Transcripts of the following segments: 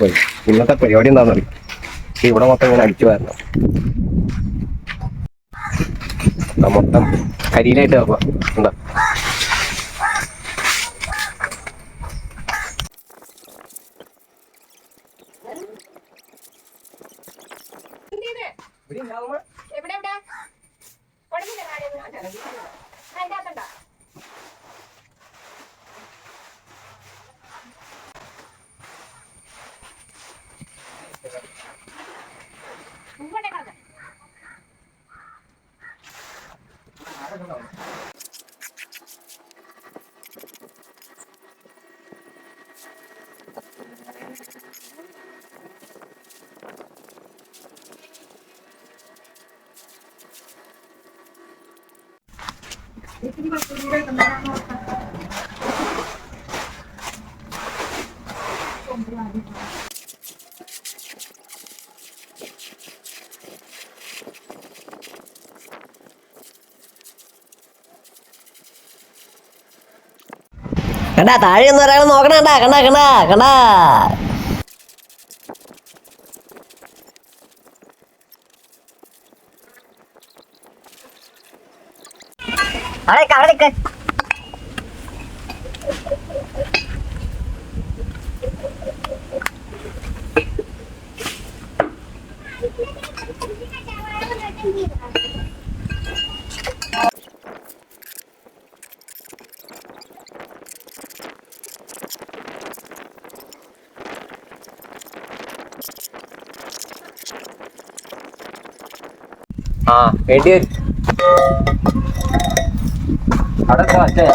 പോയി. ഇന്നത്തെ പരിപാടി എന്താണെന്ന് അറിയാം ഇവിടെ മൊത്തം ഇങ്ങനെ അടിച്ചു വരണം. മൊത്തം കരിയിലായിട്ട് കിടക്കുക എന്താ എവിടെ എവിടെ? കണ്ടാ താഴെ ഒന്ന് ഒരാൾ നോക്കണണ്ടാ കണ്ടാ കണ്ടാ കണ്ടാ അവിടേക്ക് അവിടേക്ക് ആ വേണ്ടി വരും അവിടെ എന്താ വച്ചേ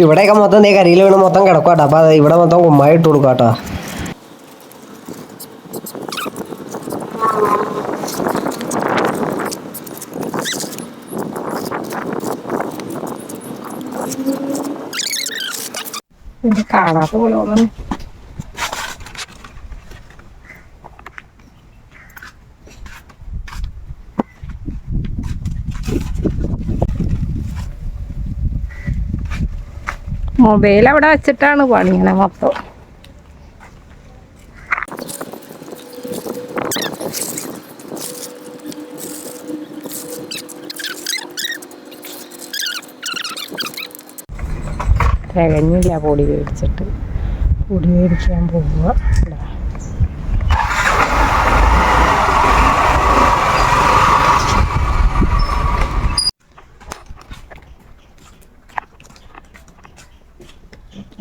ഇവിടെയൊക്കെ മൊത്തം നീ കരിയിൽ വീണ് മൊത്തം കിടക്കുക അപ്പൊ ഇവിടെ മൊത്തം കുമ്മായി ഇട്ട് കൊടുക്കാട്ടോ കാണാത്ത പോലെ തോന്നുന്നു. മൊബൈൽ അവിടെ വെച്ചിട്ടാണ് പണിയണ മൊത്തം. തികഞ്ഞില്ല പൊടി മേടിച്ചിട്ട്. പൊടി മേടിക്കാൻ പോവുക.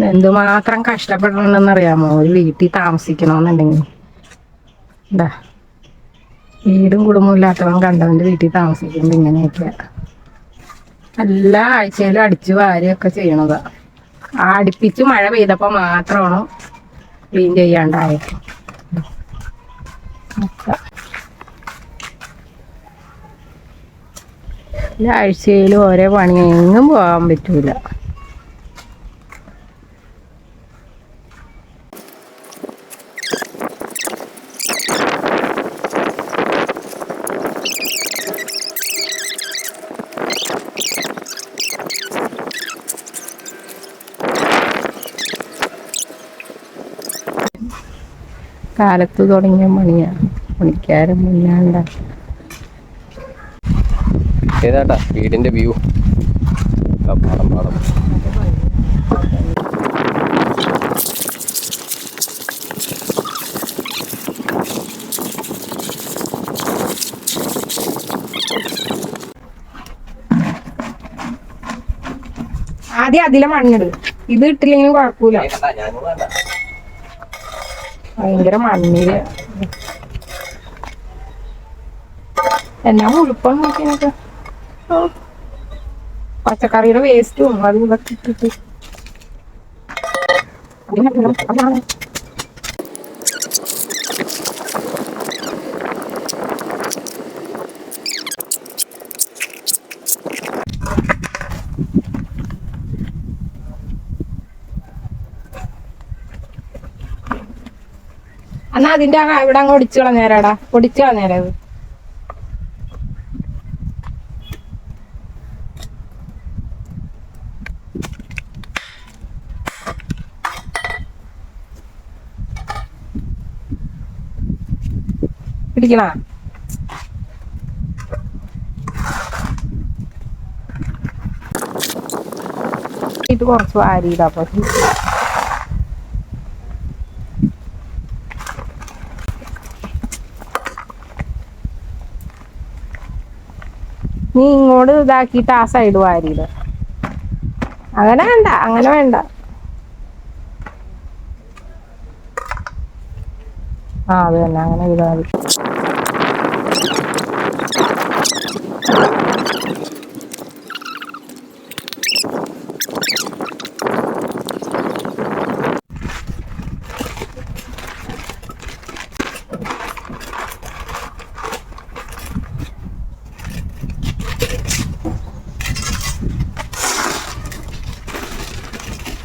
ഇതാ. കഷ്ടപ്പെടണമെന്ന് അറിയാമോ ഒരു വീട്ടിൽ താമസിക്കണമെന്നുണ്ടെങ്കിൽ. എന്താ വീടും കുടുംബവും ഇല്ലാത്തവൻ കണ്ടവന്റെ വീട്ടിൽ താമസിക്കുന്നത് ഇങ്ങനെയൊക്കെ. എല്ലാ ആഴ്ചയിലും അടിച്ചു വാരിയൊക്കെ ചെയ്യണതാ. അടുപ്പിച്ച് മഴ പെയ്തപ്പോൾ മാത്രമാണ് ക്ലീൻ ചെയ്യാണ്ടായത്. എല്ലാ ആഴ്ചയിലും ഓരോ പണി എങ്ങും പോകാൻ പറ്റൂല. കാലത്ത് തുടങ്ങിയ മണിയാ. പണിക്കാരും മുന്നാണ്ട. ഏതാട്ടാ? വീടിന്റെ വ്യൂ. പാടം പാടം. ആദ്യം അതിലെ മണ്ണിടും. ഇത് ഇട്ടില്ലെങ്കിലും കുഴപ്പമില്ല. ഭയങ്കര മണ്ണിൽ. എന്നാ മുഴുപ്പം നോക്കിയൊക്കെ പച്ചക്കറിയുടെ വേസ്റ്റും അതും ഇതൊക്കെ ഇട്ടിട്ട്. അതാണ് എന്നാ അതിന്റെ ഇവിടെ അങ്ങ് ഒടിച്ചു കളഞ്ഞേരാടാ ഒടിച്ചു കളഞ്ഞേരാ അത്. പിടിക്കണ? ഇത് കുറച്ച് വാരിയിടാ അപ്പൊ നീ ഇങ്ങോട്ട് ഇതാക്കിയിട്ട് ആ സൈഡ് വാരിയത് അങ്ങനെ വേണ്ട അങ്ങനെ വേണ്ട. ആ അത് തന്നെ. അങ്ങനെ മതി.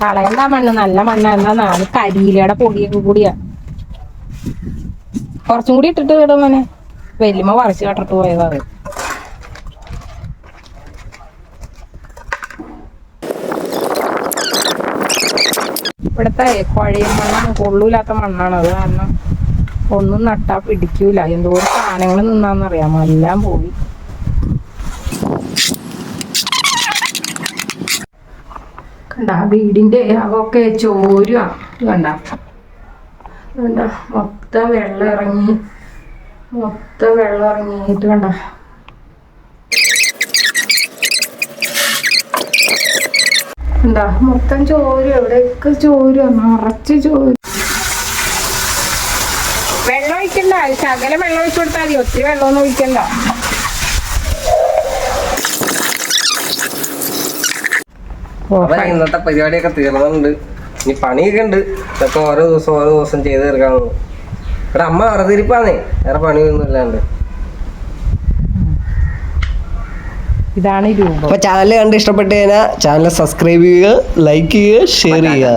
കളയണ്ട മണ്ണ്? നല്ല മണ്ണ. എന്താ അത് കരിയിലയുടെ പൊടിയൊക്കെ കൂടിയാ. കുറച്ചും കൂടി ഇട്ടിട്ട് വിടും മോനെ. വലിയ പറിച്ച് കട്ടിട്ട് പോയതാ അത്. ഇവിടുത്തെ കുഴയും മണ്ണാണ്. കൊള്ളൂലാത്ത മണ്ണാണ്. അത് കാരണം ഒന്നും നട്ടാ പിടിക്കൂല. എന്തോരം സാധനങ്ങൾ നിന്നാന്നറിയാമോ എല്ലാം പോയി. കണ്ട വീടിന്റെ ഒക്കെ ചോരുക കണ്ട. കണ്ട മൊത്തം വെള്ളം ഇറങ്ങി. മൊത്തം വെള്ളം ഇറങ്ങിയിട്ട് കണ്ട. എന്താ മൊത്തം ചോര. എവിടെയൊക്കെ ചോര നിറച്ച് ചോര. വെള്ളം ഒഴിക്കണ്ട. ശകലം വെള്ളം ഒഴിച്ചു കൊടുത്താൽ മതി. ഒത്തിരി വെള്ളമൊന്നും ഒഴിക്കണ്ട. ഓ, അപ്പൊ ഇന്നത്തെ പരിപാടിയൊക്കെ തീർന്നുണ്ട് ഇനി പണിയൊക്കെ ഉണ്ട് ഇതൊക്കെ ഓരോ ദിവസം ഓരോ ദിവസം ചെയ്ത് തീർക്കാനുള്ളൂ ഇവിടെ അമ്മ വെറുതെ ഇരിപ്പാന്നേ വേറെ പണിയൊന്നും ഇല്ലാണ്ട്. ഇതാണ് ഈ രൂപം. അപ്പൊ ചാനൽ കണ്ട് ഇഷ്ടപ്പെട്ട് കഴിഞ്ഞാൽ ചാനൽ സബ്സ്ക്രൈബ് ചെയ്യുക ലൈക്ക് ചെയ്യുക ഷെയർ ചെയ്യുക.